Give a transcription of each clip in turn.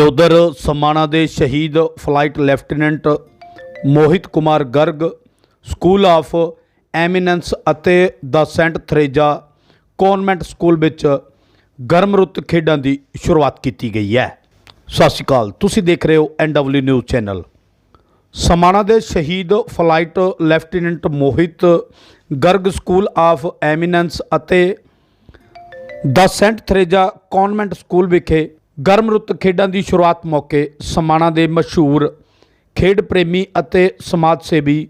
ਤੇ ਉਧਰ ਸਮਾਣਾ ਦੇ ਸ਼ਹੀਦ flight lieutenant Mohit Kumar Garg, school of eminence ਅਤੇ ਦਾ ਸੈਂਟ ਥਰੇਜਾ ਕਨਵੈਂਟ ਸਕੂਲ ਵਿੱਚ ਗਰਮ ਰੁੱਤ ਖੇਡਾਂ ਦੀ ਸ਼ੁਰੂਆਤ ਕੀਤੀ ਗਈ ਹੈ। ਸਤਿ ਸ਼੍ਰੀ ਅਕਾਲ, ਤੁਸੀਂ ਦੇਖ ਰਹੇ ਹੋ ਐਨਡਬਲਯੂ ਨਿਊਜ਼ ਚੈਨਲ। ਸਮਾਣਾ ਦੇ ਸ਼ਹੀਦ flight lieutenant Mohit Garg, school of eminence ਅਤੇ ਦਾ ਸੈਂਟ ਥਰੇਜਾ ਕਨਵੈਂਟ ਸਕੂਲ ਵਿਖੇ ਗਰਮ ਰੁੱਤ ਖੇਡਾਂ ਦੀ ਸ਼ੁਰੂਆਤ ਮੌਕੇ ਸਮਾਣਾ ਦੇ ਮਸ਼ਹੂਰ ਖੇਡ ਪ੍ਰੇਮੀ ਅਤੇ ਸਮਾਜ ਸੇਵੀ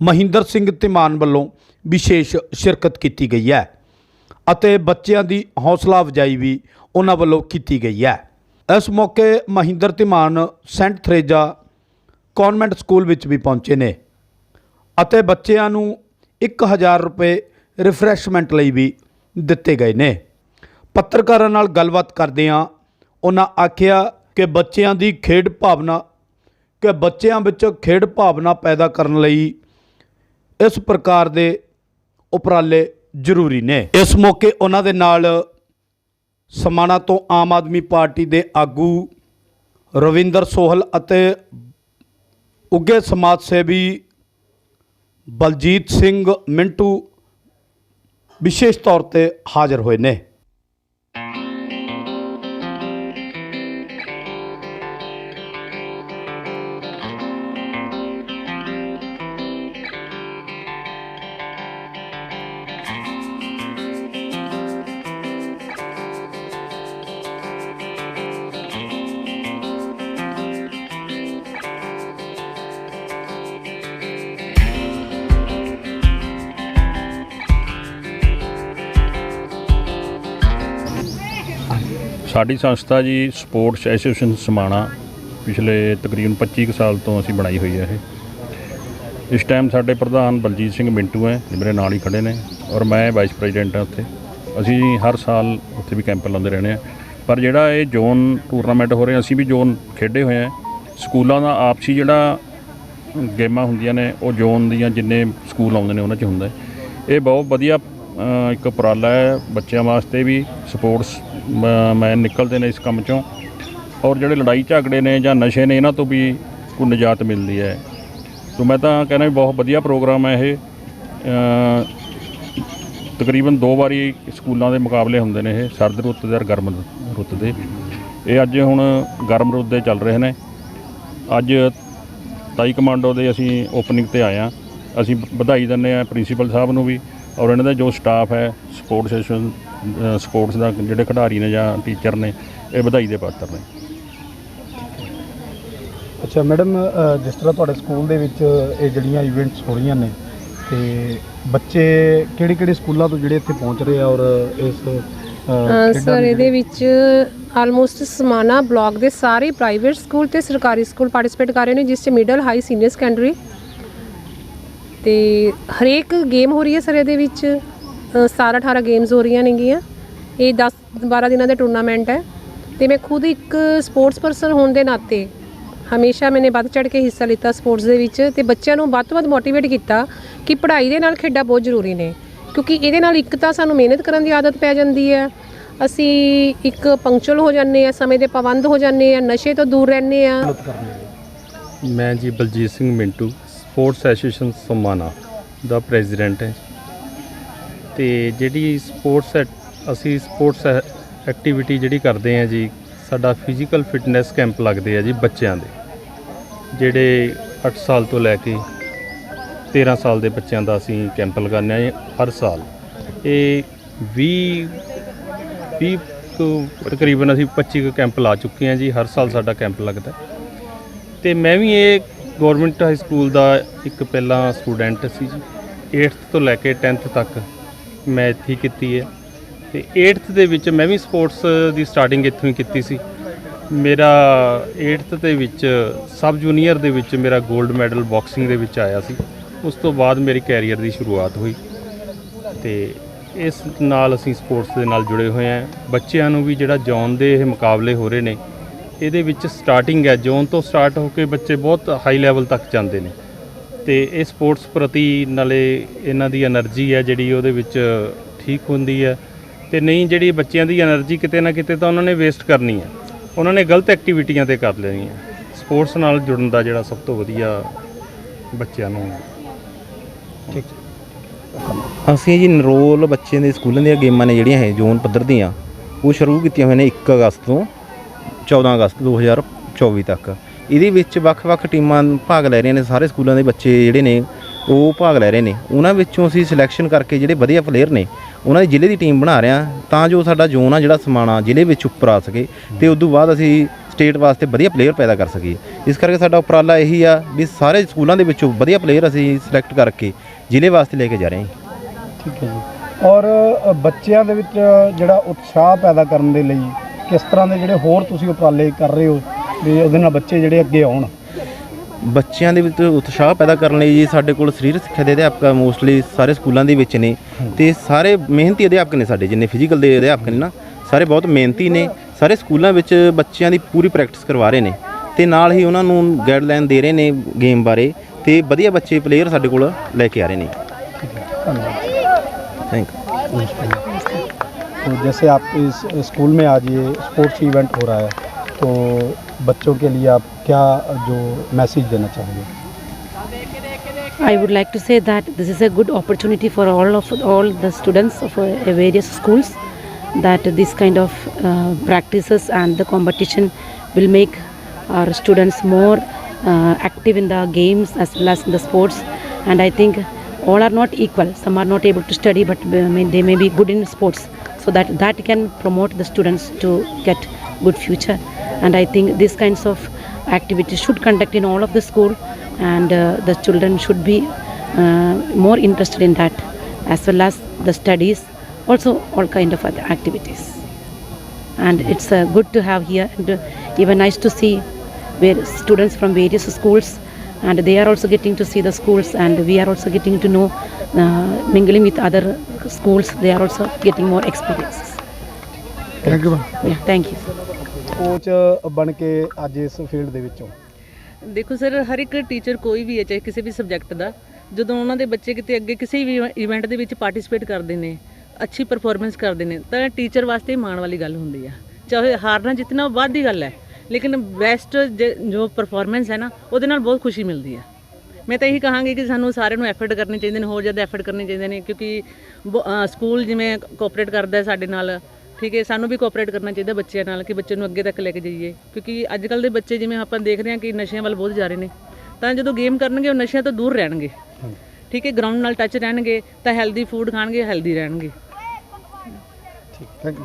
ਮਹਿੰਦਰ ਸਿੰਘ ਧਿਮਾਨ ਵੱਲੋਂ ਵਿਸ਼ੇਸ਼ ਸ਼ਿਰਕਤ ਕੀਤੀ ਗਈ ਹੈ ਅਤੇ ਬੱਚਿਆਂ ਦੀ ਹੌਸਲਾ ਅਫਜਾਈ ਵੀ ਉਹਨਾਂ ਵੱਲੋਂ ਕੀਤੀ ਗਈ ਹੈ। ਇਸ ਮੌਕੇ Mahinder Dhiman saint Theresa convent school ਵਿੱਚ ਵੀ ਪਹੁੰਚੇ ਨੇ ਅਤੇ ਬੱਚਿਆਂ ਨੂੰ 1000 ਰੁਪਏ ਰਿਫਰੈਸ਼ਮੈਂਟ ਲਈ ਵੀ ਦਿੱਤੇ ਗਏ ਨੇ। ਪੱਤਰਕਾਰਾਂ ਨਾਲ ਗੱਲਬਾਤ ਕਰਦਿਆਂ ਉਹਨਾਂ ਆਖਿਆ ਕਿ ਬੱਚਿਆਂ ਦੀ ਖੇਡ ਭਾਵਨਾ, ਕਿ ਬੱਚਿਆਂ ਵਿੱਚ ਖੇਡ ਭਾਵਨਾ ਪੈਦਾ ਕਰਨ ਲਈ ਇਸ ਪ੍ਰਕਾਰ ਦੇ ਉਪਰਾਲੇ ਜ਼ਰੂਰੀ ਨੇ। ਇਸ ਮੌਕੇ ਉਹਨਾਂ ਦੇ ਨਾਲ ਸਮਾਣਾ ਤੋਂ ਆਮ ਆਦਮੀ ਪਾਰਟੀ ਦੇ ਆਗੂ ਰਵਿੰਦਰ ਸੋਹਲ ਅਤੇ ਉੱਗੇ ਸਮਾਜ ਸੇਵੀ ਬਲਜੀਤ ਸਿੰਘ ਮਿੰਟੂ ਵਿਸ਼ੇਸ਼ ਤੌਰ ਤੇ ਹਾਜ਼ਰ ਹੋਏ ਨੇ। ਸਾਡੀ ਸੰਸਥਾ ਜੀ ਸਪੋਰਟਸ ਐਸੋਸੀਏਸ਼ਨ ਸਮਾਣਾ ਪਿਛਲੇ ਤਕਰੀਬਨ 25 ਕੁ ਸਾਲ ਤੋਂ ਅਸੀਂ ਬਣਾਈ ਹੋਈ ਹੈ ਇਹ। ਇਸ ਟਾਈਮ ਸਾਡੇ ਪ੍ਰਧਾਨ ਬਲਜੀਤ ਸਿੰਘ ਮਿੰਟੂ ਹੈ ਮੇਰੇ ਨਾਲ ਹੀ ਖੜੇ ਨੇ ਔਰ ਮੈਂ ਵਾਈਸ ਪ੍ਰੈਜ਼ੀਡੈਂਟ ਹਾਂ ਉੱਥੇ। ਅਸੀਂ ਹਰ ਸਾਲ ਉੱਥੇ ਵੀ ਕੈਂਪ ਲਾਉਂਦੇ ਰਹਿੰਦੇ ਆ ਪਰ ਜਿਹੜਾ ਇਹ ਜ਼ੋਨ ਟੂਰਨਾਮੈਂਟ ਹੋ ਰਹੇ, ਅਸੀਂ ਵੀ ਜ਼ੋਨ ਖੇਡੇ ਹੋਏ ਆ ਸਕੂਲਾਂ ਦਾ ਆਪਸੀ ਜਿਹੜਾ ਗੇਮਾਂ ਹੁੰਦੀਆਂ ਨੇ, ਉਹ ਜ਼ੋਨ ਦੀਆਂ ਜਿੰਨੇ ਸਕੂਲ ਆਉਂਦੇ ਨੇ, ਉਹਨਾਂ 'ਚ ਹੁੰਦਾ ਇਹ ਬਹੁਤ ਵਧੀਆ ਇੱਕ ਉਪਰਾਲਾ ਹੈ ਬੱਚਿਆਂ ਵਾਸਤੇ ਵੀ, ਸਪੋਰਟਸ ਮੈਂ ਨਿਕਲਦੇ ਨੇ ਇਸ ਕੰਮ 'ਚੋਂ। ਔਰ ਜਿਹੜੇ ਲੜਾਈ ਝਗੜੇ ਨੇ ਜਾਂ ਨਸ਼ੇ ਨੇ ਇਹਨਾਂ ਤੋਂ ਵੀ ਕੋਈ ਨਿਜਾਤ ਮਿਲਦੀ ਹੈ। ਸੋ ਮੈਂ ਤਾਂ ਕਹਿੰਦਾ ਵੀ ਬਹੁਤ ਵਧੀਆ ਪ੍ਰੋਗਰਾਮ ਹੈ ਇਹ। ਅ, ਤਕਰੀਬਨ ਦੋ ਵਾਰੀ ਸਕੂਲਾਂ ਦੇ ਮੁਕਾਬਲੇ ਹੁੰਦੇ ਨੇ ਇਹ ਸਰਦ ਰੁੱਤ ਦੇ ਔਰ ਗਰਮ ਰੁੱਤ ਦੇ। ਇਹ ਅੱਜ ਹੁਣ ਗਰਮ ਰੁੱਤ ਦੇ ਚੱਲ ਰਹੇ ਨੇ। ਅੱਜ ਤਾਈ ਕਮਾਂਡੋ ਦੇ ਅਸੀਂ ਓਪਨਿੰਗ ਤੇ ਆਏ ਹਾਂ। ਅਸੀਂ ਵਧਾਈ ਦਿੰਦੇ ਹਾਂ ਪ੍ਰਿੰਸੀਪਲ ਸਾਹਿਬ ਨੂੰ ਵੀ। ਔਰ ਇਹਨਾਂ ਦਾ ਜੋ ਸਟਾਫ ਹੈ ਸਪੋਰਟ ਸੈਸ਼ਨ ਸਪੋਰਟਸ ਦਾ ਜਿਹੜੇ ਖਿਡਾਰੀ ਨੇ ਜਾਂ ਟੀਚਰ ਨੇ ਇਹ ਵਧਾਈ ਦੇ ਪਾਤਰ ਨੇ। ਅੱਛਾ ਮੈਡਮ ਜਿਸ ਤਰ੍ਹਾਂ ਤੁਹਾਡੇ ਸਕੂਲ ਦੇ ਵਿੱਚ ਇਹ ਜਿਹੜੀਆਂ ਇਵੈਂਟਸ ਹੋ ਰਹੀਆਂ ਨੇ ਤੇ ਬੱਚੇ ਕਿਹੜੇ ਕਿਹੜੇ ਸਕੂਲਾਂ ਤੋਂ ਜਿਹੜੇ ਇੱਥੇ ਪਹੁੰਚ ਰਹੇ ਆ ਔਰ ਇਸ ਸਰ ਇਹਦੇ ਵਿੱਚ ਆਲਮੋਸਟ ਸਮਾਨਾ ਬਲਾਕ ਦੇ ਸਾਰੇ ਪ੍ਰਾਈਵੇਟ ਸਕੂਲ ਤੇ ਸਰਕਾਰੀ ਸਕੂਲ ਪਾਰਟਿਸਿਪੇਟ ਕਰ ਰਹੇ ਨੇ ਜਿਸ 'ਚ ਮਿਡਲ ਹਾਈ ਸੀਨੀਅਰ ਸੈਕੰਡਰੀ ਤੇ ਹਰੇਕ ਗੇਮ ਹੋ ਰਹੀ ਹੈ ਸਰ ਇਹਦੇ ਵਿੱਚ ਅ, 17 18 ਗੇਮਸ ਹੋ ਰਹੀਆਂ ਨੇਗੀਆਂ। ਇਹ 10 12 ਦਿਨਾਂ ਦਾ ਟੂਰਨਾਮੈਂਟ ਹੈ। ਤੇ ਮੈਂ ਖੁਦ ਇੱਕ ਸਪੋਰਟਸ ਪਰਸਨ ਹੋਣ ਦੇ ਨਾਤੇ ਹਮੇਸ਼ਾ ਮੈਨੇ ਵੱਧ ਚੜ ਕੇ ਹਿੱਸਾ ਲਿੱਤਾ ਸਪੋਰਟਸ ਦੇ ਵਿੱਚ ਤੇ ਬੱਚਿਆਂ ਨੂੰ ਵੱਧ ਤੋਂ ਵੱਧ ਮੋਟੀਵੇਟ ਕੀਤਾ ਕਿ ਪੜ੍ਹਾਈ ਦੇ ਨਾਲ ਖੇਡਾਂ ਬਹੁਤ ਜ਼ਰੂਰੀ ਨੇ। ਕਿਉਂਕਿ ਇਹਦੇ ਨਾਲ ਇੱਕ ਤਾਂ ਸਾਨੂੰ ਮਿਹਨਤ ਕਰਨ ਦੀ ਆਦਤ ਪੈ ਜਾਂਦੀ ਹੈ। ਅਸੀਂ ਇੱਕ ਪੰਕਚੁਅਲ ਹੋ ਜਾਂਦੇ ਆ ਸਮੇਂ ਦੇ ਪਾਬੰਦ ਹੋ ਜਾਂਦੇ ਆ ਨਸ਼ੇ ਤੋਂ ਦੂਰ ਰਹਿੰਦੇ ਆ ਮੈਂ ਜੀ ਬਲਜੀਤ ਸਿੰਘ ਮਿੰਟੂ। ਸਪੋਰਟਸ ਐਸੋਸੀਏਸ਼ਨ ਸਮਾਨਾ ਦਾ ਪ੍ਰੈਜ਼ੀਡੈਂਟ ਹੈ। ਤੇ ਜਿਹੜੀ ਸਪੋਰਟਸ ਐ- ਅਸੀਂ ਸਪੋਰਟਸ ਐਕਟੀਵਿਟੀ ਜਿਹੜੀ ਕਰਦੇ ਹਾਂ ਜੀ, ਸਾਡਾ ਫਿਜ਼ੀਕਲ ਫਿਟਨੈਸ ਕੈਂਪ ਲੱਗਦੇ ਆ ਜੀ ਬੱਚਿਆਂ ਦੇ। ਜਿਹੜੇ 8 ਸਾਲ ਤੋਂ ਲੈ ਕੇ 13 ਸਾਲ ਦੇ ਬੱਚਿਆਂ ਦਾ ਅਸੀਂ ਕੈਂਪ ਲਗਾਉਂਦੇ ਹਾਂ ਹਰ ਸਾਲ। ਇਹ 20 20 ਤੋਂ ਤਕਰੀਬਨ ਅਸੀਂ 25 ਕੁ ਕੈਂਪ ਲਾ ਚੁੱਕੇ ਹਾਂ ਜੀ, ਹਰ ਸਾਲ ਸਾਡਾ ਕੈਂਪ ਲੱਗਦਾ। ਤੇ ਮੈਂ ਵੀ ਇਹ ਗਵਰਨਮੈਂਟ ਹਾਈ ਸਕੂਲ ਦਾ ਇੱਕ ਪਹਿਲਾਂ ਸਟੂਡੈਂਟ ਸੀ ਜੀ। 8th ਤੋਂ ਲੈ ਕੇ 10th ਤੱਕ ਮੈਂ ਇੱਥੇ ਹੀ ਕੀਤੀ ਹੈ। ਤੇ 8th ਦੇ ਵਿੱਚ ਮੈਂ ਵੀ ਸਪੋਰਟਸ ਦੀ ਸਟਾਰਟਿੰਗ ਇੱਥੋਂ ਹੀ ਕੀਤੀ ਸੀ। ਮੇਰਾ 8th ਦੇ ਵਿੱਚ ਸਬ ਜੂਨੀਅਰ ਦੇ ਵਿੱਚ ਮੇਰਾ 골ਡ ਮੈਡਲ ਬਾਕਸਿੰਗ ਦੇ ਵਿੱਚ ਆਇਆ ਸੀ। ਉਸ ਤੋਂ ਬਾਅਦ ਮੇਰੀ ਕੈਰੀਅਰ ਦੀ ਸ਼ੁਰੂਆਤ ਹੋਈ। ਤੇ ਇਸ ਨਾਲ ਅਸੀਂ ਸਪੋਰਟਸ ਦੇ ਨਾਲ ਜੁੜੇ ਹੋਏ ਹਾਂ। ਬੱਚਿਆਂ ਨੂੰ ਵੀ ਜਿਹੜਾ ਜੌਨ ਦੇ ਇਹ ਮੁਕਾਬਲੇ ਹੋ ਰਹੇ ਨੇ ਇਹਦੇ ਵਿੱਚ ਸਟਾਰਟਿੰਗ ਹੈ, ਜ਼ੋਨ ਤੋਂ ਸਟਾਰਟ ਹੋ ਕੇ ਬੱਚੇ ਬਹੁਤ ਹਾਈ ਲੈਵਲ ਤੱਕ ਜਾਂਦੇ ਨੇ। ਤੇ ਇਹ ਸਪੋਰਟਸ ਪ੍ਰਤੀ ਨਾਲੇ ਇਹਨਾਂ ਦੀ એનર્ਜੀ ਹੈ, ਜਿਹੜੀ ਉਹਦੇ ਵਿੱਚ ਠੀਕ ਹੁੰਦੀ ਹੈ। ਤੇ ਨਹੀਂ, ਜਿਹੜੀ ਬੱਚਿਆਂ ਦੀ એનર્ਜੀ ਕਿਤੇ ਨਾ ਕਿਤੇ ਤਾਂ ਉਹਨਾਂ ਨੇ ਵੇਸਟ ਕਰਨੀ ਹੈ। ਉਹਨਾਂ ਨੇ ਗਲਤ ਐਕਟੀਵਿਟੀਆਂ ਤੇ ਕਰ ਲੈਣੀ ਹੈ ਸਪੋਰਟਸ ਨਾਲ ਜੁੜਨ ਦਾ ਜਿਹੜਾ ਸਭ ਤੋਂ ਵਧੀਆ ਬੱਚਿਆਂ ਨੂੰ ਠੀਕ। ਅਸੀਂ ਜੀ ਨਰੋਲ ਬੱਚਿਆਂ ਦੇ ਸਕੂਲਾਂ ਦੀਆਂ ਗੇਮਾਂ ਨੇ ਜਿਹੜੀਆਂ ਹੈ ਜ਼ੋਨ ਪੱਧਰ ਦੀਆਂ, ਉਹ ਸ਼ੁਰੂ ਕੀਤੀਆਂ ਹੋਈਆਂ ਨੇ 1 ਅਗਸਤ ਤੋਂ। 14 ਅਗਸਤ 2024 ਤੱਕ। ਇਹਦੇ ਵਿੱਚ ਵੱਖ-ਵੱਖ ਟੀਮਾਂ ਭਾਗ ਲੈ ਰਹੀਆਂ ਨੇ, ਸਾਰੇ ਸਕੂਲਾਂ ਦੇ ਬੱਚੇ ਜਿਹੜੇ ਨੇ, ਉਹ ਭਾਗ ਲੈ ਰਹੇ ਨੇ। ਉਹਨਾਂ ਵਿੱਚੋਂ ਅਸੀਂ ਸਿਲੈਕਸ਼ਨ ਕਰਕੇ ਜਿਹੜੇ ਵਧੀਆ ਪਲੇਅਰ ਨੇ, ਉਹਨਾਂ ਦੀ ਜ਼ਿਲ੍ਹੇ ਦੀ ਟੀਮ ਬਣਾ ਰਹੇ ਹਾਂ, ਤਾਂ ਜੋ ਸਾਡਾ ਜ਼ੋਨ ਆ ਜਿਹੜਾ ਸਮਾਣਾ ਜ਼ਿਲ੍ਹੇ ਵਿੱਚ ਉੱਪਰ ਆ ਸਕੇ ਤੇ ਉਸ ਤੋਂ ਬਾਅਦ ਅਸੀਂ ਸਟੇਟ ਵਾਸਤੇ ਵਧੀਆ ਪਲੇਅਰ ਪੈਦਾ ਕਰ ਸਕੀਏ। ਇਸ ਕਰਕੇ ਸਾਡਾ ਉਪਰਾਲਾ ਇਹੀ ਆ ਵੀ ਸਾਰੇ ਸਕੂਲਾਂ ਦੇ ਵਿੱਚੋਂ ਵਧੀਆ ਪਲੇਅਰ ਅਸੀਂ ਸਿਲੈਕਟ ਕਰਕੇ ਜ਼ਿਲ੍ਹੇ ਵਾਸਤੇ ਲੈ ਕੇ ਜਾ ਰਹੇ ਹਾਂ। ਠੀਕ ਹੈ ਜੀ। ਔਰ ਬੱਚਿਆਂ ਦੇ ਵਿੱਚ ਜਿਹੜਾ ਉਤਸ਼ਾਹ ਪੈਦਾ ਕਰਨ ਦੇ ਲਈ ਕਿਸ ਤਰ੍ਹਾਂ ਦੇ ਜਿਹੜੇ ਹੋਰ ਤੁਸੀਂ ਉਪਰਾਲੇ ਕਰ ਰਹੇ ਹੋ ਵੀ ਉਹਦੇ ਨਾਲ ਬੱਚੇ ਜਿਹੜੇ ਅੱਗੇ ਆਉਣ? ਬੱਚਿਆਂ ਦੇ ਵਿੱਚ ਉਤਸ਼ਾਹ ਪੈਦਾ ਕਰਨ ਲਈ ਜੀ ਸਾਡੇ ਕੋਲ ਸਰੀਰਕ ਸਿੱਖਿਆ ਦੇ ਅਧਿਆਪਕ ਮੋਸਟਲੀ ਸਾਰੇ ਸਕੂਲਾਂ ਦੇ ਵਿੱਚ ਨੇ ਤੇ ਸਾਰੇ ਮਿਹਨਤੀ ਅਧਿਆਪਕ ਨੇ ਸਾਡੇ ਜਿੰਨੇ ਫਿਜ਼ੀਕਲ ਦੇ ਅਧਿਆਪਕ ਨੇ ਨਾ ਸਾਰੇ ਬਹੁਤ ਮਿਹਨਤੀ ਨੇ ਸਾਰੇ ਸਕੂਲਾਂ ਵਿੱਚ ਬੱਚਿਆਂ ਦੀ ਪੂਰੀ ਪ੍ਰੈਕਟਿਸ ਕਰਵਾ ਰਹੇ ਨੇ ਤੇ ਨਾਲ ਹੀ ਉਹਨਾਂ ਨੂੰ ਗਾਈਡਲਾਈਨ ਦੇ ਰਹੇ ਨੇ ਗੇਮ ਬਾਰੇ ਤੇ ਵਧੀਆ ਬੱਚੇ ਪਲੇਅਰ ਸਾਡੇ ਕੋਲ ਲੈ ਕੇ ਆ ਰਹੇ ਨੇ। ਧੰਨਵਾਦ। ਥੈਂਕ ਯੂ तो जैसे आप इस स्कूल में आज ये स्पोर्ट्स इवेंट हो रहा है तो बच्चों के लिए आप क्या जो मैसेज देना चाहेंगे I would like to say that this is a good opportunity for all of all the students of uh, various schools that this kind of uh, practices and the competition will make our students more uh, active in the games as well as in the sports and I think all are not equal some are not able to study but they may, they may be good in sports so that that can promote the students to get good future. And I think these kinds of activities should conduct in all of the school and uh, the children should be uh, more interested in that as well as the studies also all kind of other activities. And it's uh, good to have here and uh, even nice to see where students from various schools and they are also getting to see the schools and we are also getting to know uh, mingling with other schools they are also getting more experiences thank you yeah thank you coach ਬਣ ਕੇ ਅੱਜ ਇਸ field ਦੇ ਵਿੱਚੋਂ ਦੇਖੋ sir ਹਰ ਇੱਕ teacher ਕੋਈ ਵੀ ਹੈ ਚਾਹੇ ਕਿਸੇ ਵੀ ਸਬਜੈਕਟ ਦਾ ਜਦੋਂ ਉਹਨਾਂ ਦੇ ਬੱਚੇ ਕਿਤੇ ਅੱਗੇ ਕਿਸੇ ਵੀ ਇਵੈਂਟ ਦੇ ਵਿੱਚ ਪਾਰਟਿਸਿਪੇਟ ਕਰਦੇ ਨੇ ਅੱਛੀ ਪਰਫਾਰਮੈਂਸ ਕਰਦੇ ਨੇ ਤਾਂ ਟੀਚਰ ਵਾਸਤੇ ਮਾਣ ਵਾਲੀ ਗੱਲ ਹੁੰਦੀ ਆ ਚਾਹੇ ਹਾਰਨਾ ਜਿੱਤਣਾ ਬਾਅਦ ਦੀ ਗੱਲ ਹੈ ਲੇਕਿਨ ਬੈਸਟ ਜੋ ਪਰਫਾਰਮੈਂਸ ਹੈ ਨਾ, ਉਹਦੇ ਨਾਲ ਬਹੁਤ ਖੁਸ਼ੀ ਮਿਲਦੀ ਹੈ। ਮੈਂ ਤਾਂ ਇਹੀ ਕਹਾਂਗੀ ਕਿ ਸਾਨੂੰ ਸਾਰਿਆਂ ਨੂੰ ਐਫਰਟ ਕਰਨੇ ਚਾਹੀਦੇ ਨੇ, ਹੋਰ ਜ਼ਿਆਦਾ ਐਫਰਟ ਕਰਨੇ ਚਾਹੀਦੇ ਨੇ, ਕਿਉਂਕਿ ਬ- ਸਕੂਲ ਜਿਵੇਂ ਕੋਆਪਰੇਟ ਕਰਦਾ ਸਾਡੇ ਨਾਲ, ਠੀਕ ਹੈ, ਸਾਨੂੰ ਵੀ ਕੋਆਪਰੇਟ ਕਰਨਾ ਚਾਹੀਦਾ ਬੱਚਿਆਂ ਨਾਲ ਕਿ ਬੱਚੇ ਨੂੰ ਅੱਗੇ ਤੱਕ ਲੈ ਕੇ ਜਾਈਏ। ਕਿਉਂਕਿ ਅੱਜ ਕੱਲ ਦੇ ਬੱਚੇ ਜਿਵੇਂ ਆਪਾਂ ਦੇਖ ਰਹੇ ਹਾਂ ਕਿ ਨਸ਼ਿਆਂ ਵੱਲ ਬਹੁਤ ਜਾ ਰਹੇ ਨੇ, ਤਾਂ ਜਦੋਂ ਗੇਮ ਕਰਨਗੇ, ਉਹ ਨਸ਼ਿਆਂ ਤੋਂ ਦੂਰ ਰਹਿਣਗੇ। ਠੀਕ ਹੈ ਗਰਾਊਂਡ ਨਾਲ ਟੱਚ ਰਹਿਣਗੇ, ਤਾਂ ਹੈਲਦੀ ਫੂਡ ਖਾਣਗੇ ਹੈਲਦੀ ਰਹਿਣਗੇ। ਠੀਕ ਥੈਂਕ ਯੂ